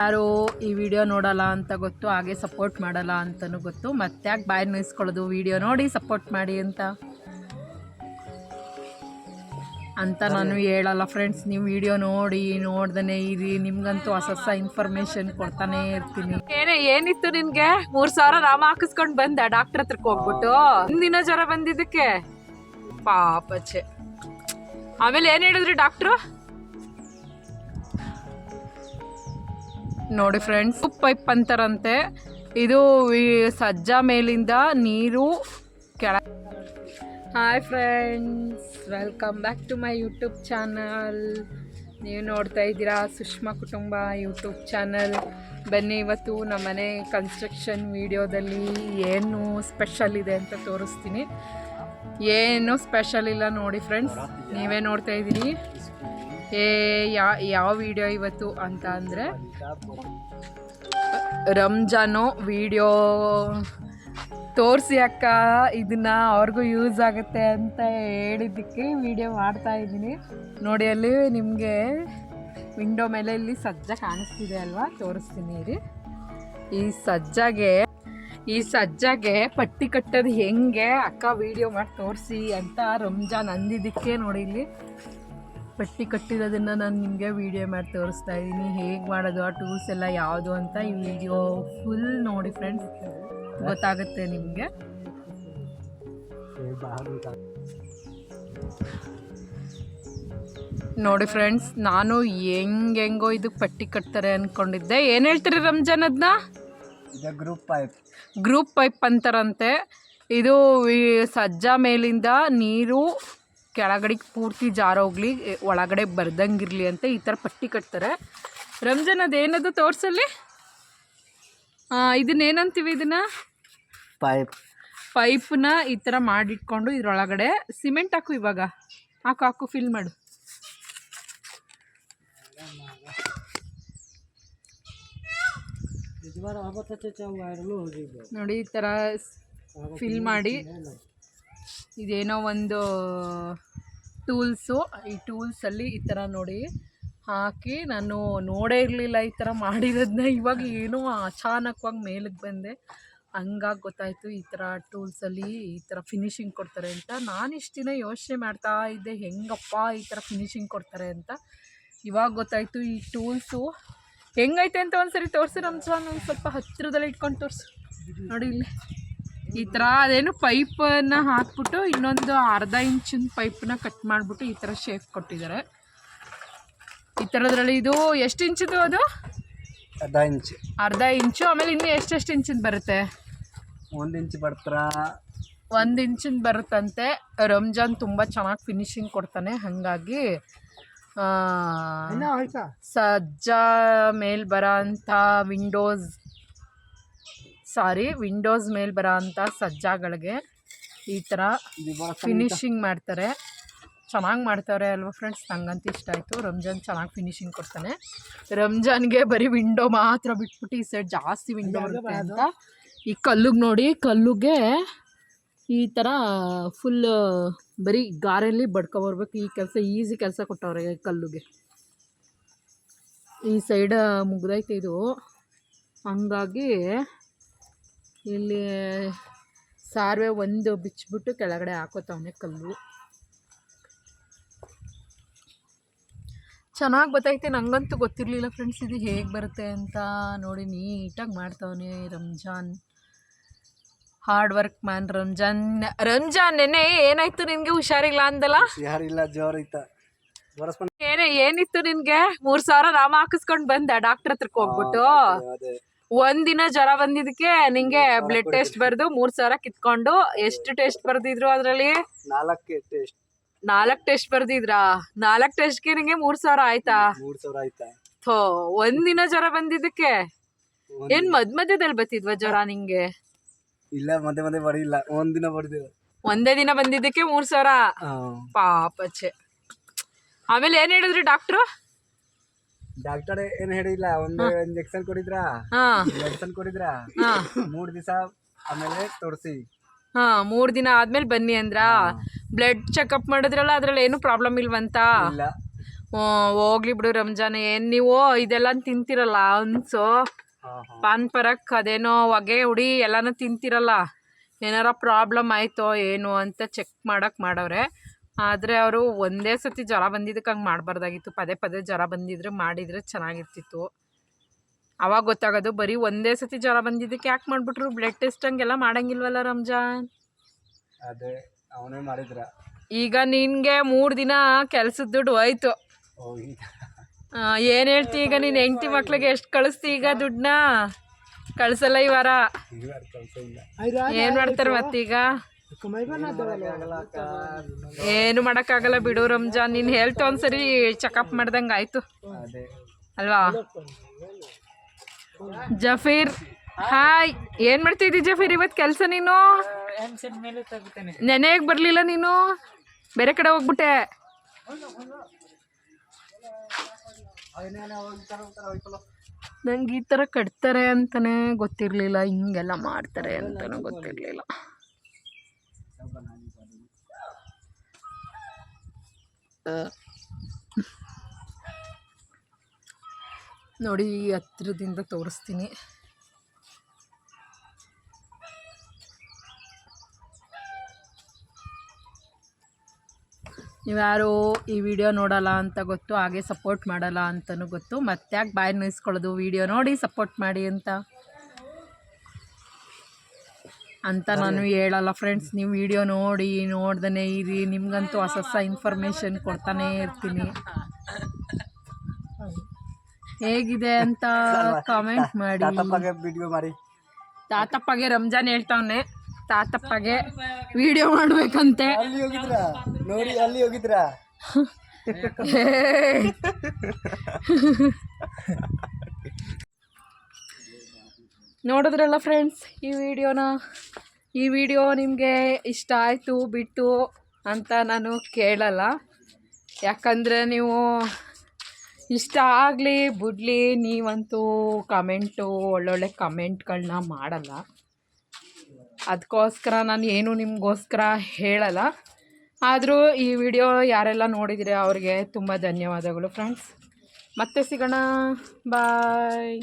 ಯಾರು ಈ ವಿಡಿಯೋ ನೋಡಲ್ಲ ಅಂತ ಗೊತ್ತು ಹಾಗೆ ಸಪೋರ್ಟ್ ಮಾಡಲ್ಲ ಅಂತಲೂ ಗೊತ್ತು. ಮತ್ತೆ ಯಾಕೆ ಬಾಯ್ ನಿಲ್ಸ್ಕೊಳ್ಳೋದು? ವಿಡಿಯೋ ನೋಡಿ ಸಪೋರ್ಟ್ ಮಾಡಿ ಅಂತ. ಅಂತ ನಾನು ಹೇಳಲ್ಲ ಫ್ರೆಂಡ್ಸ್ ನೀವು ವಿಡಿಯೋ ನೋಡಿ ನೋಡ್ದೇ ಇರಿ. ನಿಮ್ಗಂತೂ ಹೊಸ ಹೊಸ ಇನ್ಫಾರ್ಮೇಶನ್ ಕೊಡ್ತಾನೆ ಇರ್ತೀನಿ. ಏನೇ ಏನಿತ್ತು ನಿನ್ಗೆ? ಮೂರ್ ಸಾವಿರ ರಾಮ ಹಾಕಿಸ್ಕೊಂಡ್ ಬಂದ ಡಾಕ್ಟರ್ ಹತ್ರಕ್ಕೆ ಹೋಗ್ಬಿಟ್ಟು. ಹಿಂದಿನ ಜ್ವರ ಬಂದಿದ್ದಕ್ಕೆ. ಪಾಪಚೆ ಆಮೇಲೆ ಏನ್ ಹೇಳಿದ್ರಿ ಡಾಕ್ಟ್ರು ನೋಡಿ ಫ್ರೆಂಡ್ಸ್ ಪೈಪ್ ಅಂತಾರಂತೆ. ಇದು ಸಜ್ಜ ಮೇಲಿಂದ ನೀರು ಕೆಳ hi friends welcome back to my YouTube channel ನೀವು ನೋಡ್ತಾ ಇದ್ದೀರಾ ಸುಷ್ಮಾ ಕುಟುಂಬ ಯೂಟ್ಯೂಬ್ ಚಾನಲ್ ಬನ್ನಿ ಇವತ್ತು ನಮ್ಮ ಮನೆ ಕನ್ಸ್ಟ್ರಕ್ಷನ್ ವೀಡಿಯೋದಲ್ಲಿ ಏನು ಸ್ಪೆಷಲ್ ಇದೆ ಅಂತ ತೋರಿಸ್ತೀನಿ. ಏನು ಸ್ಪೆಷಲ್ ಇಲ್ಲ ನೋಡಿ ಫ್ರೆಂಡ್ಸ್ ನೀವೇ ನೋಡ್ತಾ ಇದ್ದೀರಿ. ಏ, ಯಾ, ಯಾವ ವಿಡಿಯೋ ಇವತ್ತು ಅಂತ ಅಂದರೆ? ರಂಜಾನು ವಿಡಿಯೋ ತೋರಿಸಿ ಅಕ್ಕ, ಇದನ್ನ ಅವ್ರಿಗೂ ಯೂಸ್ ಆಗುತ್ತೆ ಅಂತ ಹೇಳಿದ್ದಕ್ಕೆ ವಿಡಿಯೋ ಮಾಡ್ತಾ ಇದ್ದೀನಿ. ನೋಡಿ, ಅಲ್ಲಿ ನಿಮಗೆ ವಿಂಡೋ ಮೇಲೆ ಇಲ್ಲಿ ಸಜ್ಜ ಕಾಣಿಸ್ತಿದೆ ಅಲ್ವಾ? ತೋರಿಸ್ತೀನಿ ರೀ ಈ ಸಜ್ಜಾಗೆ ಈ ಸಜ್ಜಾಗೆ ಪಟ್ಟಿ ಕಟ್ಟೋದು ಹೆಂಗೆ? ಅಕ್ಕ ವಿಡಿಯೋ ಮಾಡಿ ತೋರಿಸಿ ಅಂತ ರಂಜಾನ್ ಅಂದಿದ್ದಕ್ಕೆ ನೋಡಿ ಇಲ್ಲಿ. ಪಟ್ಟಿ ಕಟ್ಟಿರೋದನ್ನು ನಾನು ನಿಮಗೆ ವಿಡಿಯೋ ಮಾಡಿ ತೋರಿಸ್ತಾ ಇದ್ದೀನಿ ಹೇಗೆ ಮಾಡೋದು ಆ ಟೂಲ್ಸ್ ಎಲ್ಲ ಯಾವುದು ಅಂತ ಈ ವಿಡಿಯೋ ಫುಲ್ ನೋಡಿ ಫ್ರೆಂಡ್ಸ್ ಗೊತ್ತಾಗುತ್ತೆ ನಿಮಗೆ. ನೋಡಿ ಫ್ರೆಂಡ್ಸ್ ನಾನು ಹೆಂಗೆಂಗೋ ಇದು ಪಟ್ಟಿ ಕಟ್ತಾರೆ ಅಂದ್ಕೊಂಡಿದ್ದೆ ಏನು ಹೇಳ್ತೀರಿ ರಂಜಾನ್ ಅದನ್ನ ಗ್ರೂಪ್ ಪೈಪ್ ಗ್ರೂಪ್ ಪೈಪ್ ಅಂತಾರಂತೆ. ಇದು ಸಜ್ಜಾ ಮೇಲಿಂದ ನೀರು ಕೆಳಗಡೆಗೆ ಪೂರ್ತಿ ಜಾರೋಗ್ಲಿ ಒಳಗಡೆ ಬರ್ದಂಗಿರಲಿ ಅಂತ ಈ ಥರ ಪಟ್ಟಿ ಕಟ್ತಾರೆ. ರಂಜಾನ್ ಅದೇನದು ತೋರಿಸಲ್ಲಿ? ಇದನ್ನೇನಂತೀವಿ ಇದನ್ನ? ಪೈಪ್. ಪೈಪ್ನ ಈ ಥರ ಮಾಡಿಟ್ಕೊಂಡು ಇದ್ರೊಳಗಡೆ ಸಿಮೆಂಟ್ ಹಾಕು ಇವಾಗ. ಹಾಕು ಹಾಕು ಫಿಲ್ ಮಾಡು. ನೋಡಿ ಈ ಥರ ಫಿಲ್ ಮಾಡಿ. ಇದೇನೋ ಒಂದು ಟೂಲ್ಸು, ಈ ಟೂಲ್ಸಲ್ಲಿ ಈ ಥರ ನೋಡಿ ಹಾಕಿ ನಾನು ನೋಡೇ ಇರಲಿಲ್ಲ ಈ ಥರ ಮಾಡಿರೋದನ್ನ ಇವಾಗ ಏನೋ ಅಚಾನಕವಾಗಿ ಮೇಲಕ್ಕೆ ಬಂದೆ. ಹಂಗಾಗಿ ಗೊತ್ತಾಯಿತು ಈ ಥರ ಟೂಲ್ಸಲ್ಲಿ ಈ ಥರ ಫಿನಿಶಿಂಗ್ ಕೊಡ್ತಾರೆ ಅಂತ. ನಾನು ಇಷ್ಟು ದಿನ ಯೋಚನೆ ಮಾಡ್ತಾ ಇದ್ದೆ, ಹೆಂಗಪ್ಪ ಈ ಥರ ಫಿನಿಶಿಂಗ್ ಕೊಡ್ತಾರೆ ಅಂತ. ಇವಾಗ ಗೊತ್ತಾಯಿತು ಈ ಟೂಲ್ಸು ಹೆಂಗೈತೆ ಅಂತ ಒಂದ್ಸರಿ ತೋರಿಸಿ ನಮ್ಮ ಒಂದು ಸ್ವಲ್ಪ ಹತ್ತಿರದಲ್ಲಿ ಇಟ್ಕೊಂಡು ತೋರಿಸು. ನೋಡಿ ಇಲ್ಲಿ. ಈ ಥರ ಅದೇನು ಪೈಪನ್ನು ಹಾಕ್ಬಿಟ್ಟು ಇನ್ನೊಂದು ಅರ್ಧ ಇಂಚಿನ ಪೈಪನ್ನ ಕಟ್ ಮಾಡಿಬಿಟ್ಟು ಈ ಥರ ಶೇಪ್ ಕೊಟ್ಟಿದ್ದಾರೆ. ಈ ಥರದ್ರಲ್ಲಿ ಇದು ಎಷ್ಟು ಇಂಚಿದು ಅದು? ಅರ್ಧ ಇಂಚ್. ಅರ್ಧ ಇಂಚು ಆಮೇಲೆ ಇನ್ನು ಎಷ್ಟೆಷ್ಟು ಇಂಚಿನ ಬರುತ್ತೆ? ಒಂದು ಇಂಚ್ ಬರ್ತಾರ? ಒಂದು ಇಂಚಿನ ಬರುತ್ತಂತೆ. ರಂಜಾನ್ ತುಂಬ ಚೆನ್ನಾಗಿ ಫಿನಿಶಿಂಗ್ ಕೊಡ್ತಾನೆ ಹಾಗಾಗಿ ಸಜ್ಜಾ ಮೇಲ್ ಬರೋ ಅಂಥ ವಿಂಡೋಸ್ ಸಾರಿ ವಿಂಡೋಸ್ ಮೇಲೆ ಬರೋ ಅಂಥ ಸಜ್ಜಾಗಳಿಗೆ ಈ ಥರ ಫಿನಿಶಿಂಗ್ ಮಾಡ್ತಾರೆ. ಚೆನ್ನಾಗಿ ಮಾಡ್ತಾರೆ ಅಲ್ವಾ ಫ್ರೆಂಡ್ಸ್ ನಂಗಂತೂ ಇಷ್ಟ ಆಯಿತು. ರಂಜಾನ್ ಚೆನ್ನಾಗಿ ಫಿನಿಶಿಂಗ್ ಕೊಡ್ತಾನೆ. ರಂಜಾನ್ಗೆ ಬರೀ ವಿಂಡೋ ಮಾತ್ರ ಬಿಟ್ಬಿಟ್ಟು ಈ ಸೈಡ್ ಜಾಸ್ತಿ ವಿಂಡೋ ಬರುತ್ತೆ ಅಂತ. ಈ ಕಲ್ಲುಗೆ ನೋಡಿ ಕಲ್ಲುಗೆ ಈ ಥರ ಫುಲ್ ಬರೀ ಗಾರೇಲಿ ಬಡ್ಕೊ ಬರಬೇಕು. ಈ ಕೆಲಸ ಈಸಿ ಕೆಲಸ ಕೊಟ್ಟವ್ರೆ ಕಲ್ಲುಗೆ. ಈ ಸೈಡ್ ಮುಗ್ದೈತೆ ಇದು. ಹಂಗಾಗಿ ಇಲ್ಲಿ ಸಾರ್ವೆ ಒಂದು ಬಿಚ್ಚಿಬಿಟ್ಟು ಕೆಳಗಡೆ ಹಾಕೋತವನೆ ಕಲ್ಲು. ಚೆನ್ನಾಗಿ ಬತ್ತೈತೆ ನಂಗಂತೂ ಗೊತ್ತಿರಲಿಲ್ಲ ಫ್ರೆಂಡ್ಸ್ ಇದು ಹೇಗೆ ಬರುತ್ತೆ ಅಂತ. ನೋಡಿ ನೀಟಾಗಿ ಮಾಡ್ತವನೆ Ramzan. Hard work man Ramzan. Ramzan ನೆನೆ ಏನಾಯ್ತು ನಿನಗೆ? ಹುಷಾರಿಲ್ಲ ಅಂದಲ್ಲ? ಯಾರಿಲ್ಲ ಜೋರ್ ಐತ ಬರ್ಸ್ಕೊಂಡ್ ಏನೇ ಏನಿತ್ತು ನಿನಗೆ? ಮೂರ್ ಸಾವಿರ ರಾಮ ಹಾಕಿಸ್ಕೊಂಡು ಬಂದ ಡಾಕ್ಟರ್ ಹತ್ರಕ್ಕೆ ಹೋಗ್ಬಿಟ್ಟು? ಒಂದಿನ ಜ್ವರ ಬಂದಿದ್ದಕ್ಕೆ ನಿಂಗೆ ಬ್ಲಡ್ ಟೆಸ್ಟ್ ಬರೆದು ಮೂರ್ ಸಾವಿರ ಕಿತ್ಕೊಂಡು ಎಷ್ಟು ಟೆಸ್ಟ್ ಬರ್ದಿದ್ರು ಅದ್ರಲ್ಲಿ? ನಾಲ್ಕು ಟೆಸ್ಟ್ ನಾಲ್ಕು ಟೆಸ್ಟ್ ಬರ್ದಿದ್ರಾ? ನಾಲ್ಕು ಟೆಸ್ಟ್ಗೆ ನಿಂಗೆ ಮೂರ್ ಸಾವಿರ ಆಯ್ತಾ? ಮೂರ್ ಸಾವಿರ ಆಯ್ತಾ? ಥೋ ಒಂದಿನ ಜ್ವರ ಬಂದಿದ್ದಕ್ಕೆ? ಏನ್ ಮದ್ ಮಧ್ಯದಲ್ಲಿ ಬತ್ತಿದ್ವಾ ಜ್ವರ ನಿಂಗೆ? ಇಲ್ಲ ಮಧ್ಯೆ ಮಧ್ಯೆ ಬರೀಲ್ಲ ಒಂದ್ ದಿನ ಬಡ್ದಿಲ್ಲ ಒಂದೇ ದಿನ ಬಂದಿದ್ದಕ್ಕೆ ಮೂರ್ ಸಾವಿರ? ಪಾಪಚ್ಚೆ ಆಮೇಲೆ ಏನ್ ಹೇಳಿದ್ರಿ ಡಾಕ್ಟ್ರು ಡಾಕ್ಟರ್ ಏನ್ ಹೇಳಿಲ್ಲ ಒಂದು ಇಂಜೆಕ್ಷನ್ ಕೊಡಿದ್ರ? ಹಾ. ಮೆಡಿಸನ್ ಕೊಡಿದ್ರ? ಹಾ. ಮೂರ್ ದಿವಸ ಆಮೇಲೆ ತೋರಿಸಿ. ಹಾ ಮೂರ್ ದಿನ ಆದ್ಮೇಲೆ ಬನ್ನಿ ಅಂದ್ರ ಬ್ಲಡ್ ಚೆಕಪ್ ಮಾಡಿದ್ರಲ್ಲ ಅದ್ರಲ್ಲಿ ಏನು ಪ್ರಾಬ್ಲಮ್ ಇಲ್ವಂತ? ಇಲ್ಲ. ಹೋಗ್ಲಿ ಬಿಡು ರಂಜಾನ್ ಏನ್ ನೀವು ಇದೆಲ್ಲ ತಿಂತಿರಲ್ಲ ಅನ್ಸು? ಪಾನ್ ಪರಕ್ ಅದೇನೋ ಹೊಗೆ ಹುಡಿ ಎಲ್ಲಾನು ತಿಂತಿರಲ್ಲ ಏನಾರ ಪ್ರಾಬ್ಲಮ್ ಆಯ್ತೋ ಏನು ಅಂತ ಚೆಕ್ ಮಾಡಕ್ ಮಾಡವ್ರೆ. ಆದರೆ ಅವರು ಒಂದೇ ಸತಿ ಜ್ವರ ಬಂದಿದ್ದಕ್ಕೆ ಹಂಗೆ ಮಾಡಬಾರ್ದಾಗಿತ್ತು. ಪದೇ ಪದೇ ಜ್ವರ ಬಂದಿದ್ರೆ ಮಾಡಿದರೆ ಚೆನ್ನಾಗಿರ್ತಿತ್ತು. ಅವಾಗ ಗೊತ್ತಾಗೋದು ಬರೀ ಒಂದೇ ಸತಿ ಜ್ವರ ಬಂದಿದ್ದಕ್ಕೆ ಯಾಕೆ ಮಾಡಿಬಿಟ್ರು? ಬ್ಲಡ್ ಟೆಸ್ಟ್ ಹಂಗೆಲ್ಲ ಮಾಡಂಗಿಲ್ವಲ್ಲ ರಂಜಾನ್? ಅದೇ ಅವನೇ ಮಾಡಿದ್ರ. ಈಗ ನಿನಗೆ ಮೂರು ದಿನ ಕೆಲ್ಸದ ದುಡ್ಡು ಹೋಯ್ತು. ಏನು ಹೇಳ್ತಿ ಈಗ ನೀನು ಹೆಂಡತಿ ಮಕ್ಳಿಗೆ ಎಷ್ಟು ಕಳಿಸ್ತಿ ಈಗ ದುಡ್ಡನ್ನ? ಕಳ್ಸಲ್ಲ ಈ ವಾರ. ಈಗ ಕೆಲಸ ಇಲ್ಲ ಏನು ಮಾಡ್ತಾರೆ ಮತ್ತೀಗ. ಏನು ಮಾಡೋಕ್ಕಾಗಲ್ಲ ಬಿಡು ರಂಜಾನ್ ನೀನು ಹೇಳ್ತು ಒಂದ್ಸರಿ ಚೆಕಪ್ ಮಾಡ್ದಂಗೆ ಆಯಿತು. ಅಲ್ವಾ? ಜಫೀರ್ ಹಾಯ್. ಏನು ಮಾಡ್ತಿದ್ದಿ ಜಫೀರ್ ಇವತ್ತು ಕೆಲಸ ನೀನು? ನೆನೆಗೆ ಬರಲಿಲ್ಲ ನೀನು? ಬೇರೆ ಕಡೆ ಹೋಗ್ಬಿಟ್ಟೆ. ನಂಗೆ ಈ ಥರ ಕಟ್ತಾರೆ ಅಂತಲೇ ಗೊತ್ತಿರಲಿಲ್ಲ ಹಿಂಗೆಲ್ಲ ಮಾಡ್ತಾರೆ ಅಂತಲೂ ಗೊತ್ತಿರಲಿಲ್ಲ. ನೋಡಿ ಹತ್ತಿರದಿಂದ ತೋರಿಸ್ತೀನಿ. ನೀವ್ಯಾರು ಈ ವಿಡಿಯೋ ನೋಡಲ್ಲ ಅಂತ ಗೊತ್ತು, ಹಾಗೆ ಸಪೋರ್ಟ್ ಮಾಡಲ್ಲ ಅಂತಲೂ ಗೊತ್ತು. ಮತ್ತೆ ಯಾಕೆ ಬಾಯಿ ನಿಲ್ಸ್ಕೊಳ್ಳೋದು? ವಿಡಿಯೋ ನೋಡಿ, ಸಪೋರ್ಟ್ ಮಾಡಿ ಅಂತ. ಅಂತ ನಾನು ಹೇಳಲ್ಲ ಫ್ರೆಂಡ್ಸ್ ನೀವು ವಿಡಿಯೋ ನೋಡಿ ನೋಡ್ದೇ ಇರಿ. ನಿಮಗಂತೂ ಹೊಸ ಹೊಸ ಇನ್ಫಾರ್ಮೇಷನ್ ಕೊಡ್ತಾನೇ ಇರ್ತೀನಿ. ಹೇಗಿದೆ ಅಂತ ಕಾಮೆಂಟ್ ಮಾಡಿ. ತಾತಪ್ಪಗೆ ರಂಜಾನ್ ಹೇಳ್ತಾವನೆ. ತಾತಪ್ಪಗೆ ವಿಡಿಯೋ ಮಾಡ್ಬೇಕಂತೆ. ನೋಡಿ ಅಲ್ಲಿ ಹೋಗಿದ್ರ? ನೋಡಿದ್ರಲ್ಲ ಫ್ರೆಂಡ್ಸ್ ಈ ವಿಡಿಯೋನ? ಈ ವಿಡಿಯೋ ನಿಮಗೆ ಇಷ್ಟ ಆಯಿತು, ಬಿಟ್ಟು ಅಂತ ನಾನು ಕೇಳಲ್ಲ. ಯಾಕಂದರೆ ನೀವು ಇಷ್ಟ ಆಗಲಿ, ಬಿಡಲಿ, ನೀವಂತೂ ಕಮೆಂಟು ಒಳ್ಳೊಳ್ಳೆ ಕಮೆಂಟ್ಗಳನ್ನ ಮಾಡಲ್ಲ. ಅದಕ್ಕೋಸ್ಕರ ನಾನು ಏನು ನಿಮಗೋಸ್ಕರ ಹೇಳಲ್ಲ. ಆದರೂ ಈ ವಿಡಿಯೋ ಯಾರೆಲ್ಲ ನೋಡಿದರೆ ಅವ್ರಿಗೆ ತುಂಬ ಧನ್ಯವಾದಗಳು ಫ್ರೆಂಡ್ಸ್ ಮತ್ತೆ ಸಿಗೋಣ. ಬಾಯ್